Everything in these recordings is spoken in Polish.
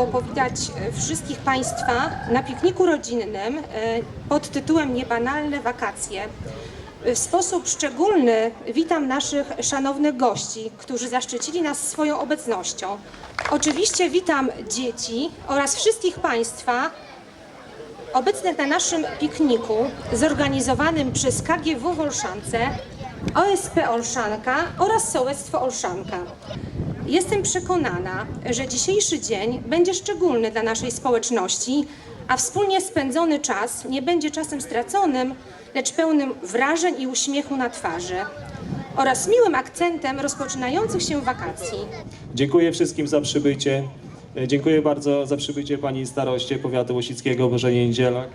Miło powitać e, wszystkich Państwa na pikniku rodzinnym e, pod tytułem Niebanalne wakacje. W sposób szczególny witam naszych szanownych gości, którzy zaszczycili nas swoją obecnością. Oczywiście witam dzieci oraz wszystkich Państwa obecnych na naszym pikniku zorganizowanym przez KGW w Olszance, OSP Olszanka oraz Sołectwo Olszanka. Jestem przekonana, że dzisiejszy dzień będzie szczególny dla naszej społeczności, a wspólnie spędzony czas nie będzie czasem straconym, lecz pełnym wrażeń i uśmiechu na twarzy oraz miłym akcentem rozpoczynających się wakacji. Dziękuję wszystkim za przybycie. E, Dziękuję bardzo za przybycie pani staroście powiatu łosickiego Bożenie Niedzielak.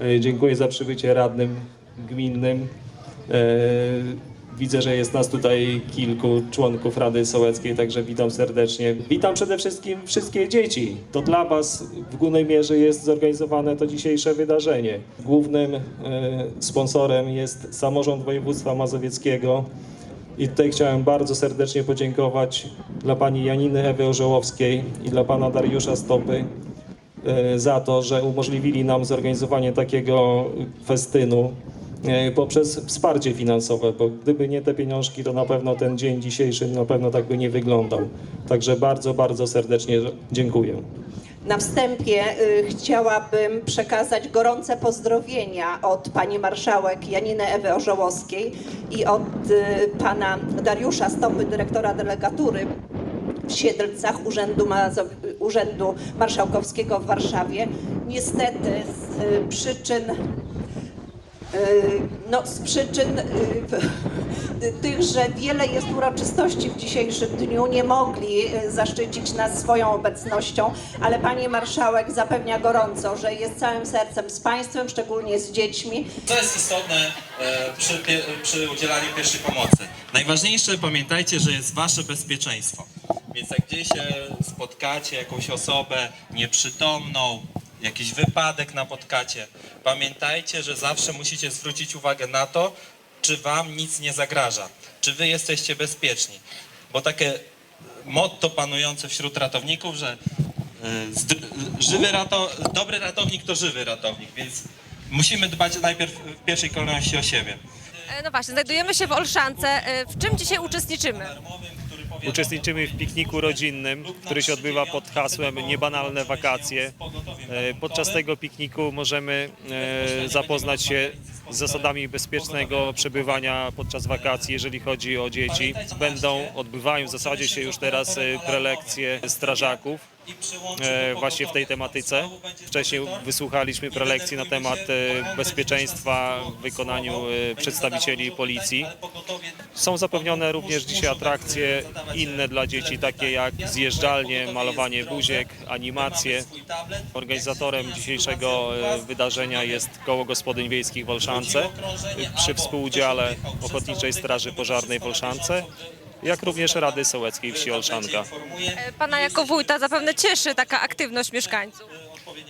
E, Dziękuję za przybycie radnym gminnym. Widzę, że jest nas tutaj kilku członków Rady Sołeckiej, także witam serdecznie. Witam przede wszystkim wszystkie dzieci. To dla Was w głównej mierze jest zorganizowane to dzisiejsze wydarzenie. Głównym e, sponsorem jest samorząd województwa mazowieckiego. I tutaj chciałem bardzo serdecznie podziękować dla pani Janiny Ewy Orzełowskiej i dla pana Dariusza Stopy e, za to, że umożliwili nam zorganizowanie takiego festynu poprzez wsparcie finansowe, bo gdyby nie te pieniążki, to na pewno ten dzień dzisiejszy na pewno tak by nie wyglądał. Także bardzo, bardzo serdecznie dziękuję. Na wstępie y, chciałabym przekazać gorące pozdrowienia od pani marszałek Janiny Ewy Orzełowskiej i od y, pana Dariusza Stopy, dyrektora delegatury w Siedlcach Urzędu, Mazow- Urzędu Marszałkowskiego w Warszawie. Niestety z y, przyczyn No, z przyczyn w- tych, że wiele jest uroczystości w dzisiejszym dniu, nie mogli y, zaszczycić nas swoją obecnością, ale pani marszałek zapewnia gorąco, że jest całym sercem z państwem, szczególnie z dziećmi. Co jest istotne e, przy, przy udzielaniu pierwszej pomocy? Najważniejsze pamiętajcie, że jest wasze bezpieczeństwo. Więc jak gdzieś spotkacie jakąś osobę nieprzytomną, jakiś wypadek napotkacie, pamiętajcie, że zawsze musicie zwrócić uwagę na to, czy wam nic nie zagraża, czy wy jesteście bezpieczni. Bo takie motto panujące wśród ratowników, że e, żywy rato, dobry ratownik to żywy ratownik, więc musimy dbać najpierw w pierwszej kolejności o siebie. E, No właśnie, znajdujemy się w Olszance. E, W czym dzisiaj uczestniczymy? Uczestniczymy w pikniku rodzinnym, który się odbywa pod hasłem Niebanalne wakacje. E, Podczas tego pikniku możemy e, zapoznać się z zasadami bezpiecznego przebywania podczas wakacji, jeżeli chodzi o dzieci. Będą, odbywają w zasadzie się już teraz e, prelekcje strażaków e, właśnie w tej tematyce. Wcześniej wysłuchaliśmy prelekcji na temat e, bezpieczeństwa w wykonaniu e, przedstawicieli policji. Są zapewnione również dzisiaj atrakcje inne dla dzieci, takie jak zjeżdżalnie, malowanie buziek, animacje. Organizatorem dzisiejszego e, wydarzenia jest Koło Gospodyń Wiejskich w Olszance e, przy współudziale Ochotniczej Straży Pożarnej w Olszance, jak również Rady Sołeckiej Wsi Olszanka. Pana jako wójta zapewne cieszy taka aktywność mieszkańców.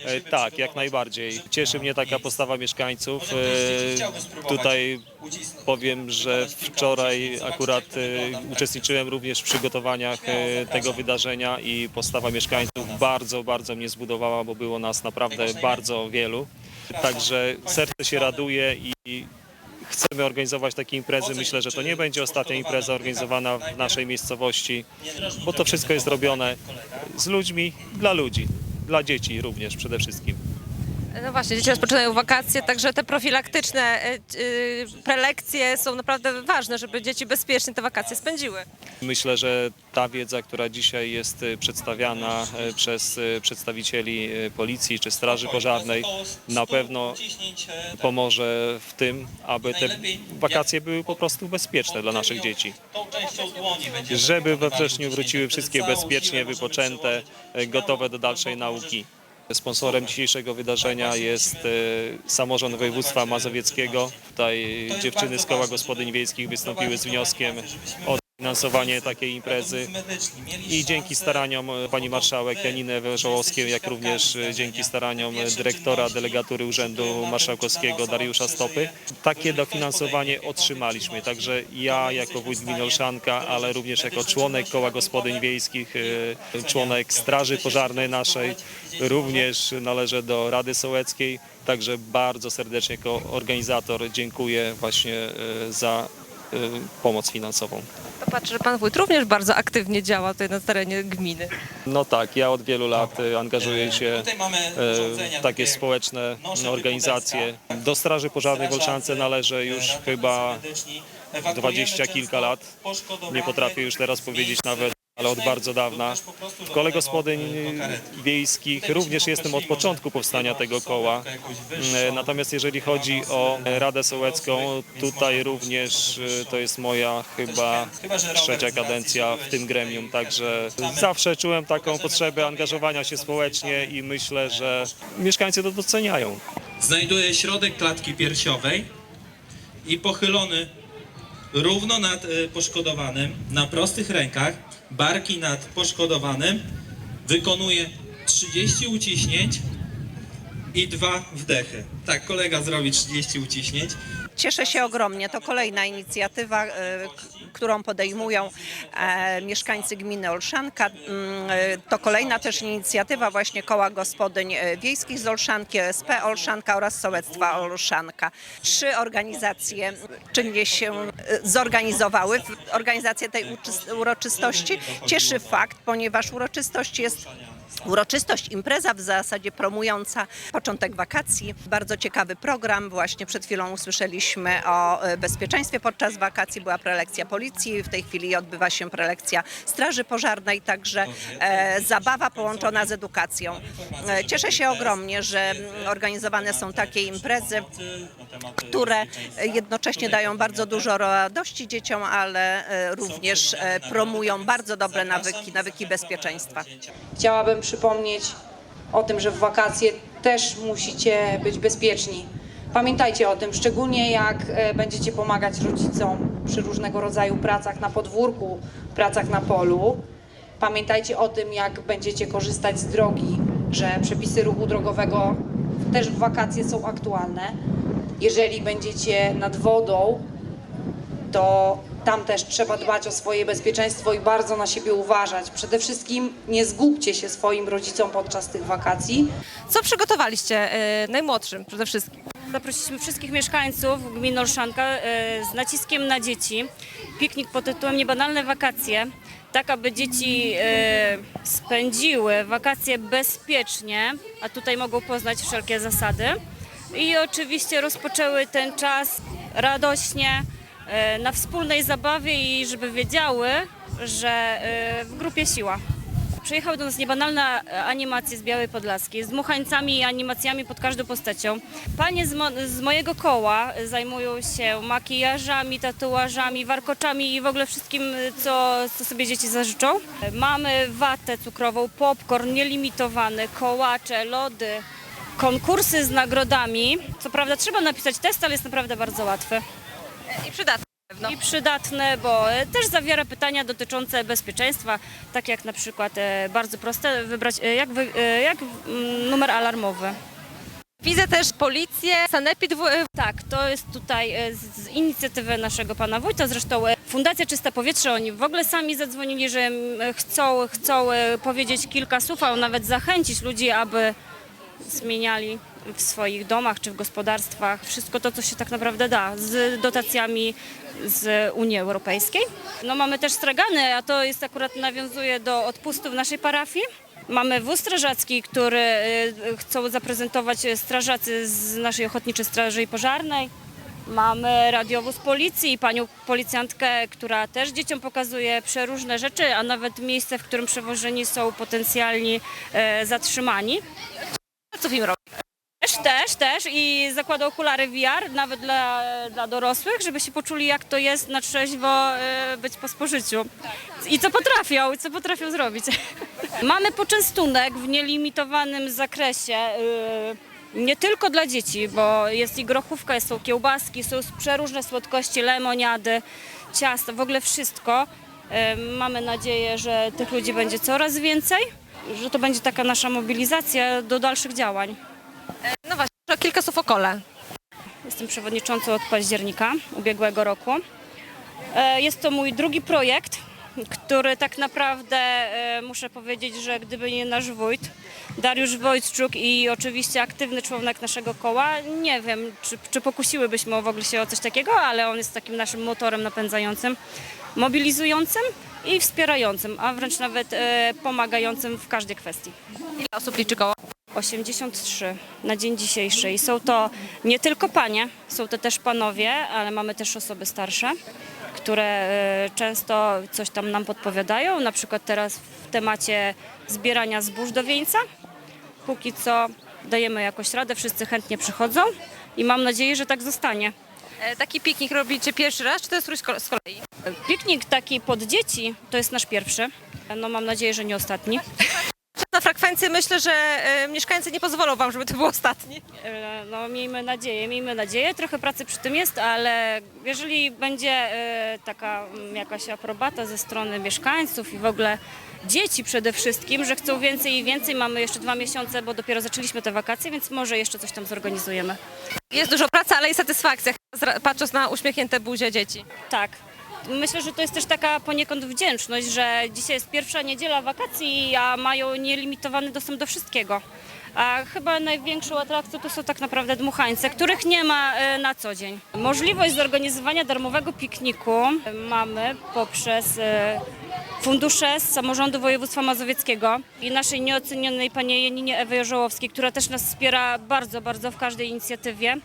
E, Tak, jak najbardziej. Cieszy mnie taka postawa mieszkańców. E, Tutaj powiem, że wczoraj akurat e, uczestniczyłem również w przygotowaniach e, tego wydarzenia i postawa mieszkańców bardzo, bardzo mnie zbudowała, bo było nas naprawdę bardzo wielu. Także serce się raduje i chcemy organizować takie imprezy. Myślę, że to nie będzie ostatnia impreza organizowana w naszej miejscowości, bo to wszystko jest robione z ludźmi, dla ludzi, dla dzieci również przede wszystkim. No właśnie, dzieci rozpoczynają wakacje, także te profilaktyczne e, e, prelekcje są naprawdę ważne, żeby dzieci bezpiecznie te wakacje spędziły. Myślę, że ta wiedza, która dzisiaj jest e, przedstawiana przez przedstawicieli policji czy straży pożarnej, na pewno pomoże w tym, aby te wakacje były po prostu bezpieczne dla naszych dzieci. Żeby we wrześniu wróciły wszystkie bezpiecznie wypoczęte, gotowe do dalszej nauki. Sponsorem dzisiejszego wydarzenia jest e, samorząd województwa mazowieckiego. Tutaj dziewczyny z koła gospodyń wiejskich wystąpiły z wnioskiem o finansowanie takiej imprezy. I dzięki staraniom pani marszałek Janiny Ewy Żołowskiej, jak również dzięki staraniom dyrektora delegatury Urzędu Marszałkowskiego Dariusza Stopy, takie dofinansowanie otrzymaliśmy. Także ja jako wójt gminy Olszanka, ale również jako członek Koła Gospodyń Wiejskich, e, członek Straży Pożarnej naszej, również należę do Rady Sołeckiej. Także bardzo serdecznie jako organizator dziękuję właśnie e, za pomoc finansową. To patrzę, że pan wójt również bardzo aktywnie działa tutaj na terenie gminy. No tak, ja od wielu lat e, angażuję się e, urządzenia w takie społeczne organizacje. Do Straży Pożarnej w Olszance należę już chyba dwadzieścia kilka lat. Nie potrafię już teraz powiedzieć nawet, ale od bardzo dawna. W kole gospodyń wiejskich również jestem od początku powstania tego koła. E, Natomiast jeżeli chodzi o Radę Sołecką, tutaj również e, to jest moja chyba trzecia kadencja w tym gremium, także zawsze czułem taką potrzebę angażowania się społecznie i myślę, że mieszkańcy to doceniają. Znajduje środek klatki piersiowej i pochylony równo nad y, poszkodowanym, na prostych rękach, barki nad poszkodowanym, wykonuje 30 uciśnięć i dwa wdechy. Tak, kolega zrobi 30 uciśnięć. Cieszę się ogromnie. To kolejna inicjatywa, e, którą podejmują e, mieszkańcy gminy Olszanka. Mm, e, To kolejna też inicjatywa właśnie Koła Gospodyń e, Wiejskich z Olszanki, OSP Olszanka oraz Sołectwa Olszanka. Trzy organizacje czynnie się zorganizowały w organizację tej uroczystości. Cieszy fakt, ponieważ uroczystość jest Uroczystość, impreza w zasadzie promująca początek wakacji. Bardzo ciekawy program. Właśnie przed chwilą usłyszeliśmy o e, bezpieczeństwie podczas wakacji. Była prelekcja policji, w tej chwili odbywa się prelekcja Straży Pożarnej, także e, zabawa połączona z edukacją. E, cieszę się ogromnie, że organizowane są takie imprezy, które jednocześnie dają bardzo dużo radości dzieciom, ale e, również e, promują bardzo dobre nawyki, nawyki bezpieczeństwa. Chciałabym przypomnieć o tym, że w wakacje też musicie być bezpieczni. Pamiętajcie o tym, szczególnie jak e, będziecie pomagać rodzicom przy różnego rodzaju pracach na podwórku, pracach na polu. Pamiętajcie o tym, jak będziecie korzystać z drogi, że przepisy ruchu drogowego też w wakacje są aktualne. Jeżeli będziecie nad wodą, to tam też trzeba dbać o swoje bezpieczeństwo i bardzo na siebie uważać. Przede wszystkim nie zgubcie się swoim rodzicom podczas tych wakacji. Co przygotowaliście e, najmłodszym przede wszystkim? Zaprosiliśmy wszystkich mieszkańców gminy Olszanka e, z naciskiem na dzieci. Piknik pod tytułem Niebanalne wakacje, tak aby dzieci e, spędziły wakacje bezpiecznie, a tutaj mogą poznać wszelkie zasady. I oczywiście rozpoczęły ten czas radośnie, na wspólnej zabawie i żeby wiedziały, że e, w grupie siła. Przyjechały do nas niebanalne animacje z Białej Podlaskiej, z dmuchańcami i animacjami pod każdą postacią. Panie z, mo z mojego koła zajmują się makijażami, tatuażami, warkoczami i w ogóle wszystkim, co, co sobie dzieci zażyczą. Mamy watę cukrową, popcorn nielimitowany, kołacze, lody, konkursy z nagrodami. Co prawda trzeba napisać test, ale jest naprawdę bardzo łatwy. I przydatne pewno. I przydatne, bo e, też zawiera pytania dotyczące bezpieczeństwa, tak jak na przykład e, bardzo proste wybrać, e, jak, wy, e, jak mm, numer alarmowy. Widzę też policję, sanepid. w- Tak, to jest tutaj e, z z inicjatywy naszego pana wójta, zresztą e, Fundacja Czyste Powietrze, oni w ogóle sami zadzwonili, że mm, chcą, chcą e, powiedzieć kilka słów, a nawet zachęcić ludzi, aby zmieniali w swoich domach czy w gospodarstwach wszystko to, co się tak naprawdę da z dotacjami z Unii Europejskiej. No mamy też stragany, a to jest akurat nawiązuje do odpustu w naszej parafii. Mamy wóz strażacki, który y, chcą zaprezentować strażacy z naszej Ochotniczej Straży Pożarnej. Mamy radiowóz policji panią policjantkę, która też dzieciom pokazuje przeróżne rzeczy, a nawet miejsce, w którym przewożeni są potencjalni e, zatrzymani. Co film robi? Też, też, też i zakłada okulary VR nawet dla, dla dorosłych, żeby się poczuli jak to jest na trzeźwo e, być po spożyciu. I co potrafią, i co potrafią zrobić. Mamy poczęstunek w nielimitowanym zakresie. e, Nie tylko dla dzieci, bo jest i grochówka, są kiełbaski, są przeróżne słodkości, lemoniady, ciasto, w ogóle wszystko. E, Mamy nadzieję, że tych ludzi będzie coraz więcej, że to będzie taka nasza mobilizacja do dalszych działań. No właśnie, kilka słów o kole. Jestem przewodniczącą od października ubiegłego roku. E, Jest to mój drugi projekt, który tak naprawdę e, muszę powiedzieć, że gdyby nie nasz wójt, Dariusz Wojtczuk i oczywiście aktywny członek naszego koła, nie wiem, czy, czy pokusiłybyśmy w ogóle się o coś takiego, ale on jest takim naszym motorem napędzającym, mobilizującym i wspierającym, a wręcz nawet e, pomagającym w każdej kwestii. Ile osób liczy koło? 83 na dzień dzisiejszy i są to nie tylko panie, są to też panowie, ale mamy też osoby starsze, które e, często coś tam nam podpowiadają, na przykład teraz w temacie zbierania zbóż do wieńca. Póki co dajemy jakoś radę, wszyscy chętnie przychodzą i mam nadzieję, że tak zostanie. E, Taki piknik robicie pierwszy raz, czy to jest któryś z kolei? Piknik taki pod dzieci to jest nasz pierwszy, no mam nadzieję, że nie ostatni. Na frekwencję myślę, że e, mieszkańcy nie pozwolą wam, żeby to był ostatni. E, No miejmy nadzieję, miejmy nadzieję. Trochę pracy przy tym jest, ale jeżeli będzie e, taka mm, jakaś aprobata ze strony mieszkańców i w ogóle dzieci przede wszystkim, że chcą więcej i więcej, mamy jeszcze dwa miesiące, bo dopiero zaczęliśmy te wakacje, więc może jeszcze coś tam zorganizujemy. Jest dużo pracy, ale i satysfakcja, zra- patrząc na uśmiechnięte buzie dzieci. Tak. Myślę, że to jest też taka poniekąd wdzięczność, że dzisiaj jest pierwsza niedziela wakacji, a mają nielimitowany dostęp do wszystkiego. A chyba największą atrakcją to są tak naprawdę dmuchańce, których nie ma e, na co dzień. Możliwość zorganizowania darmowego pikniku mamy poprzez e, fundusze z samorządu województwa mazowieckiego i naszej nieocenionej pani Janinie Ewy Jorzołowskiej, która też nas wspiera bardzo, bardzo w każdej inicjatywie,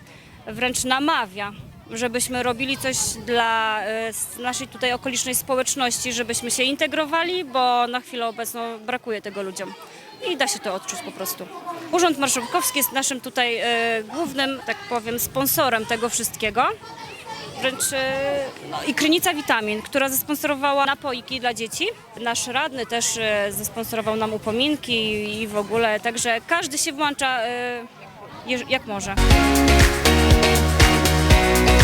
wręcz namawia żebyśmy robili coś dla e, naszej tutaj okolicznej społeczności, żebyśmy się integrowali, bo na chwilę obecną brakuje tego ludziom. I da się to odczuć po prostu. Urząd Marszałkowski jest naszym tutaj e, głównym, tak powiem, sponsorem tego wszystkiego. Wręcz e, no, i Krynica Witamin, która zasponsorowała napoiki dla dzieci. Nasz radny też zasponsorował nam upominki i, w ogóle, także każdy się włącza jak może. Bye.